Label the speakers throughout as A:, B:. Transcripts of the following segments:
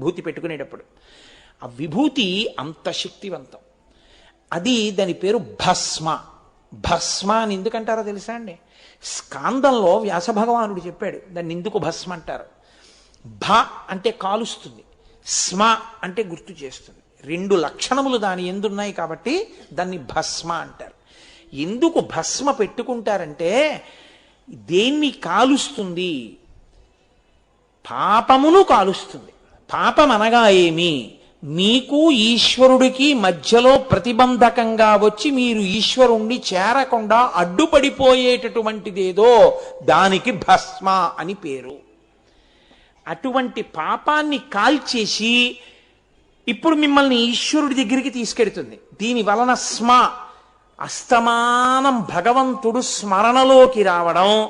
A: విభూతి పెట్టుకునేటప్పుడు. ఆ విభూతి అంత శక్తివంతం. అది దాని పేరు భస్మ. భస్మ అని ఎందుకంటారో తెలుసా అండి? స్కాందంలో వ్యాస భగవానుడు చెప్పాడు దాన్ని ఎందుకు భస్మ అంటారు? భ అంటే కాలుస్తుంది స్మ అంటే గుర్తు చేస్తుంది. రెండు లక్షణములు దాని ఎందున్నాయి కాబట్టి దాన్ని భస్మ అంటారు. ఎందుకు భస్మ పెట్టుకుంటారంటే దేన్ని కాలుస్తుంది? పాపమును కాలుస్తుంది. పాపం అనగా ఏమి మీకు ఈశ్వరుడికి మధ్యలో ప్రతిబంధకంగా వచ్చి మీరు ఈశ్వరుణ్ణి చేరకుండా అడ్డుపడిపోయేటటువంటిదేదో దానికి భస్మ అని పేరు. అటువంటి పాపాన్ని కాల్చేసి ఇప్పుడు మిమ్మల్ని ఈశ్వరుడి దగ్గరికి తీసుకెడుతుంది. దీని వలన స్మ అస్తమానం భగవంతుడు స్మరణలోకి రావడం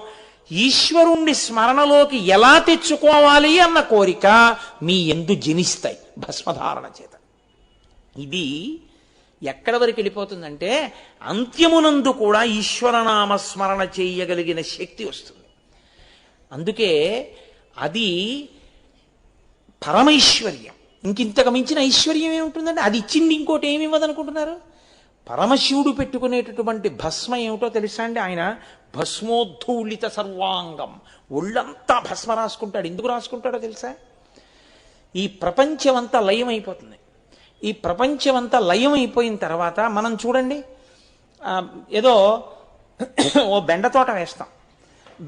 A: ఈశ్వరుణ్ణి స్మరణలోకి ఎలా తెచ్చుకోవాలి అన్న కోరిక మీ ఎందు జనిస్తాయి భస్మధారణ చేత. ఇది ఎక్కడ వరకు వెళ్ళిపోతుందంటే అంత్యమునందు కూడా ఈశ్వరనామ స్మరణ చేయగలిగిన శక్తి వస్తుంది. అందుకే అది పరమైశ్వర్యం. ఇంకింతకు మించిన ఐశ్వర్యం ఏముంటుందండి? అది ఇచ్చింది ఇంకోటి ఏమి ఇవ్వదనుకుంటున్నారు? పరమశివుడు పెట్టుకునేటటువంటి భస్మ ఏమిటో తెలుసా అండి? ఆయన భస్మోద్ధూళిత సర్వాంగం. ఒళ్ళంతా భస్మ రాసుకుంటాడు. ఎందుకు రాసుకుంటాడో తెలుసా? ఈ ప్రపంచమంతా లయం అయిపోతుంది ఈ ప్రపంచమంతా లయం అయిపోయిన తర్వాత మనం చూడండి ఏదో ఓ బెండ తోట వేస్తాం.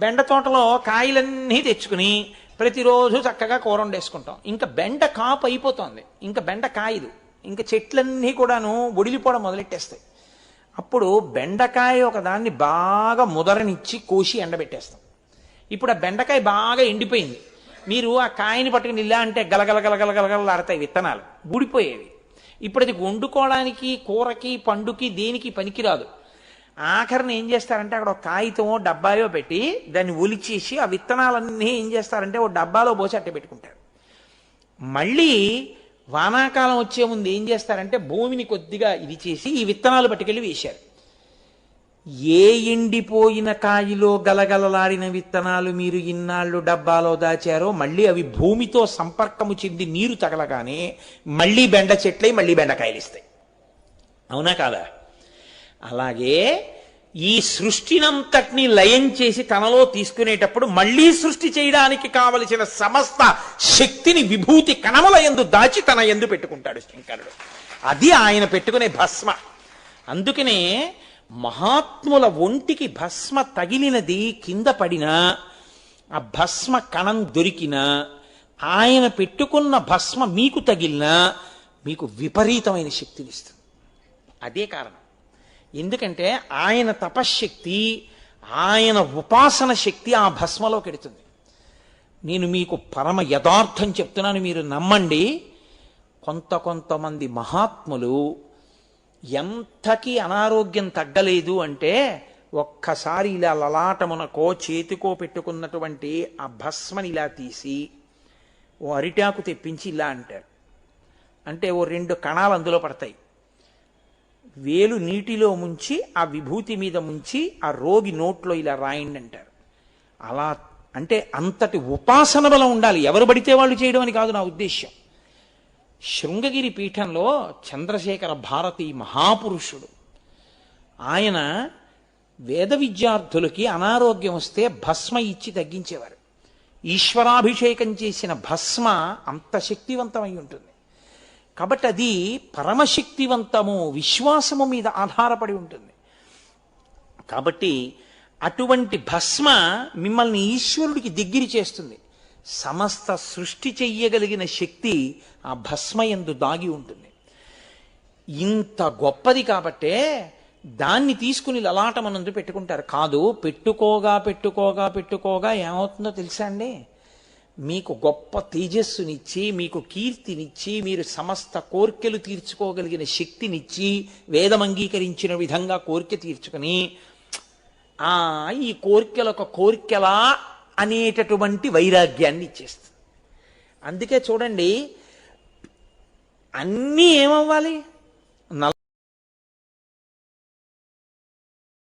A: బెండ తోటలో కాయలన్నీ తెచ్చుకుని ప్రతిరోజు చక్కగా కూర వండేసుకుంటాం. ఇంకా బెండ కాపు అయిపోతుంది. ఇంకా బెండ కాయదు ఇంకా చెట్లన్నీ కూడాను ఒడిలిపోవడం మొదలెట్టేస్తాయి. అప్పుడు బెండకాయ ఒకదాన్ని బాగా ముదరనిచ్చి కోసి ఎండబెట్టేస్తాం. ఇప్పుడు ఆ బెండకాయ బాగా ఎండిపోయింది. మీరు ఆ కాయని పట్టుకుని ఇలా అంటే గలగల గలగల విత్తనాలు. ఊడిపోయేవి. ఇప్పుడు అది వండుకోవడానికి కూరకి పండుకి దేనికి పనికిరాదు. ఆఖరిని ఏం చేస్తారంటే అక్కడ ఒక కాగితమో డబ్బాయో పెట్టి దాన్ని ఒలిచేసి ఆ విత్తనాలన్నీ ఏం చేస్తారంటే ఓ డబ్బాలో పోసి అట్టే పెట్టుకుంటారు. మళ్ళీ వానాకాలం వచ్చే ముందు ఏం చేస్తారంటే భూమిని కొద్దిగా ఇది చేసి ఈ విత్తనాలు పట్టుకెళ్ళి వేశారు. ఏ ఎండిపోయిన కాయలో గలగలలాడిన విత్తనాలు మీరు ఇన్నాళ్ళు డబ్బాలో దాచారో మళ్ళీ అవి భూమితో సంపర్కము చెంది నీరు తగలగానే మళ్ళీ బెండ చెట్లై మళ్ళీ బెండకాయలు ఇస్తాయి అవునా కాదా? అలాగే ఈ సృష్టినంతటిని లయం చేసి తనలో తీసుకునేటప్పుడు మళ్ళీ సృష్టి చేయడానికి కావలసిన సమస్త శక్తిని విభూతి కణముల ఎందు దాచి తన ఎందు పెట్టుకుంటాడు శంకరుడు. అది ఆయన పెట్టుకునే భస్మ. అందుకనే మహాత్ముల ఒంటికి భస్మ తగిలినది కింద పడినా ఆ భస్మ కణం దొరికినా ఆయన పెట్టుకున్న భస్మ మీకు తగిలినా మీకు విపరీతమైన శక్తినిస్తుంది అదే కారణం. ఎందుకంటే ఆయన తపశ్శక్తి ఆయన ఉపాసన శక్తి ఆ భస్మలో కెడుతుంది. నేను మీకు పరమ యథార్థం చెప్తున్నాను మీరు నమ్మండి. కొంత కొంతమంది మహాత్ములు ఎంతకీ అనారోగ్యం తగ్గలేదు అంటే ఒక్కసారి ఇలా లలాటమునకో చేతికో పెట్టుకున్నటువంటి ఆ భస్మని ఇలా తీసి ఓ అరిటాకు తెప్పించి ఇలా అంటారు అంటే ఓ రెండు కణాలు అందులో పడతాయి. వేలు నీటిలో ముంచి ఆ విభూతి మీద ముంచి ఆ రోగి నోట్లో ఇలా రాయండి అంటారు. అలా అంటే అంతటి ఉపాసన బలం ఉండాలి. ఎవరు పడితే వాళ్ళు చేయడం అని కాదు నా ఉద్దేశ్యం. శృంగగిరి పీఠంలో చంద్రశేఖర భారతి మహాపురుషుడు. ఆయన వేద విద్యార్థులకి అనారోగ్యం వస్తే భస్మ ఇచ్చి తగ్గించేవారు. ఈశ్వరాభిషేకం చేసిన భస్మ అంత శక్తివంతమై ఉంటుంది. కాబట్టి అది పరమశక్తివంతము విశ్వాసము మీద ఆధారపడి ఉంటుంది. కాబట్టి అటువంటి భస్మ మిమ్మల్ని ఈశ్వరుడికి దగ్గరి చేస్తుంది. సమస్త సృష్టి చెయ్యగలిగిన శక్తి ఆ భస్మ ఎందు దాగి ఉంటుంది. ఇంత గొప్పది కాబట్టే దాన్ని తీసుకుని లలాటమనందు పెట్టుకుంటారు. కాదు పెట్టుకోగా పెట్టుకోగా పెట్టుకోగా ఏమవుతుందో తెలుసా అండి? మీకు గొప్ప తేజస్సునిచ్చి మీకు కీర్తినిచ్చి మీరు సమస్త కోర్కెలు తీర్చుకోగలిగిన శక్తినిచ్చి వేదం అంగీకరించిన విధంగా కోరిక తీర్చుకుని ఆ ఈ కోర్కెలొక కోర్కెలా అనేటటువంటి వైరాగ్యాన్ని ఇచ్చేస్తుంది. అందుకే చూడండి అన్నీ ఏమవ్వాలి?